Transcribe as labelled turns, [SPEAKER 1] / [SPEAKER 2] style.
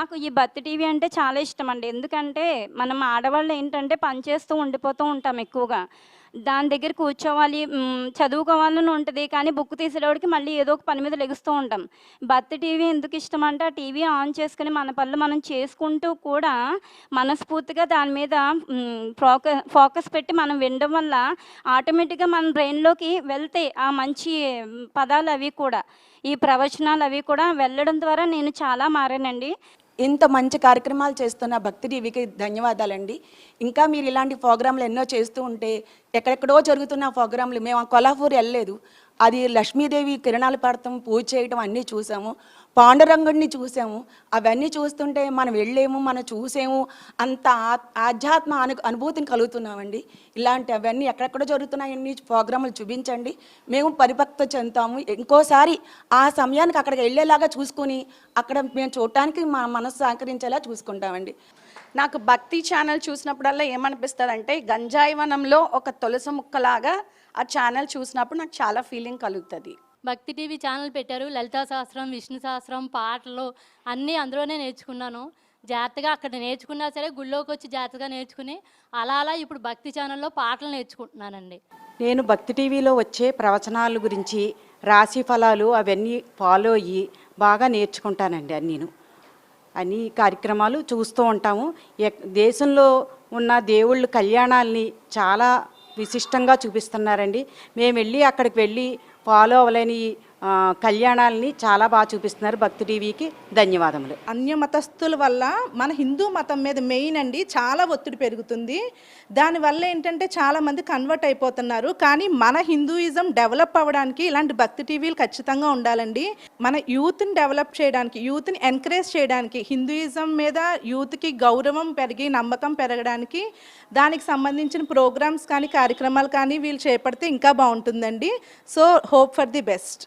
[SPEAKER 1] నాకు ఈ బత్తి టీవీ అంటే చాలా ఇష్టం అండి ఎందుకంటే మనం ఆడవాళ్ళు ఏంటంటే పని చేస్తూ ఉండిపోతూ ఉంటాం ఎక్కువగా. దాని దగ్గర కూర్చోవాలి చదువుకోవాలని ఉంటుంది కానీ బుక్ తీసేటోడికి మళ్ళీ ఏదో ఒక పని మీద లెగుస్తూ ఉంటాం. బత్తి టీవీ ఎందుకు ఇష్టం అంటే ఆ టీవీ ఆన్ చేసుకుని మన పనులు మనం చేసుకుంటూ కూడా మనస్ఫూర్తిగా దాని మీద ఫోకస్ ఫోకస్ పెట్టి మనం వినడం వల్ల ఆటోమేటిక్గా మన బ్రెయిన్లోకి వెళ్తే ఆ మంచి పదాలు అవి కూడా ఈ ప్రవచనాలు అవి కూడా వెళ్ళడం ద్వారా నేను చాలా మారానండి.
[SPEAKER 2] ఇంత మంచి కార్యక్రమాలు చేస్తున్న భక్తి టీవీకి ధన్యవాదాలండి. ఇంకా మీరు ఇలాంటి ప్రోగ్రాంలు ఎన్నో చేస్తూ ఉంటే ఎక్కడెక్కడో జరుగుతున్న ప్రోగ్రాంలు మేము ఆ కొల్హాపూర్ వెళ్ళలేదు. అది లక్ష్మీదేవి కిరణాలు పడతాం పూజ చేయటం అన్నీ చూసాము. పాండురంగుడిని చూసాము. అవన్నీ చూస్తుంటే మనం వెళ్ళేము మనం చూసేము. అంత ఆధ్యాత్మ అను అనుభూతిని కలుగుతున్నామండి. ఇలాంటి అవన్నీ ఎక్కడెక్కడ జరుగుతున్నాయన్ని ప్రోగ్రాములు చూపించండి. మేము పరిపక్త చెందుతాము. ఇంకోసారి ఆ సమయానికి అక్కడికి వెళ్ళేలాగా చూసుకుని అక్కడ మేము చూడటానికి మా మనసు సహకరించేలా చూసుకుంటామండి.
[SPEAKER 3] నాకు భక్తి ఛానల్ చూసినప్పుడల్లా ఏమనిపిస్తుంది గంజాయి వనంలో ఒక తులసి ముక్కలాగా ఆ ఛానల్ చూసినప్పుడు నాకు చాలా ఫీలింగ్ కలుగుతుంది.
[SPEAKER 4] భక్తి టీవీ ఛానల్ పెట్టారు. లలితా శాస్త్రం విష్ణు శాస్త్రం పాటలు అన్నీ అందులోనే నేర్చుకున్నాను. జాగ్రత్తగా అక్కడ నేర్చుకున్నా సరే గుళ్ళోకి వచ్చి జాగ్రత్తగా నేర్చుకుని అలా అలా ఇప్పుడు భక్తి ఛానల్లో పాటలు నేర్చుకుంటున్నానండి.
[SPEAKER 5] నేను భక్తి టీవీలో వచ్చే ప్రవచనాల గురించి రాశి ఫలాలు అవన్నీ ఫాలో అయ్యి బాగా నేర్చుకుంటానండి అన్నీను అన్ని కార్యక్రమాలు చూస్తూ ఉంటాము. ఎక్- దేశంలో ఉన్న దేవుళ్ళ కళ్యాణాలని చాలా విశిష్టంగా చూపిస్తున్నారండి. మేము వెళ్ళి అక్కడికి వెళ్ళి ఫాలో అవ్వలేని కళ్యాణాలని చాలా బాగా చూపిస్తున్నారు భక్తి టీవీకి. ధన్యవాదములు.
[SPEAKER 6] అన్య మతస్థుల వల్ల మన హిందూ మతం మీద మెయిన్ అండి చాలా ఒత్తిడి పెరుగుతుంది. దానివల్ల ఏంటంటే చాలా మంది కన్వర్ట్ అయిపోతున్నారు. కానీ మన హిందూయిజం డెవలప్ అవ్వడానికి ఇలాంటి భక్తి టీవీలు ఖచ్చితంగా ఉండాలండి. మన యూత్ని డెవలప్ చేయడానికి యూత్ని ఎంకరేజ్ చేయడానికి హిందూయిజం మీద యూత్కి గౌరవం పెరిగి నమ్మకం పెరగడానికి దానికి సంబంధించిన ప్రోగ్రామ్స్ కానీ కార్యక్రమాలు కానీ వీళ్ళు చేపడితే ఇంకా బాగుంటుందండి. So hope for the best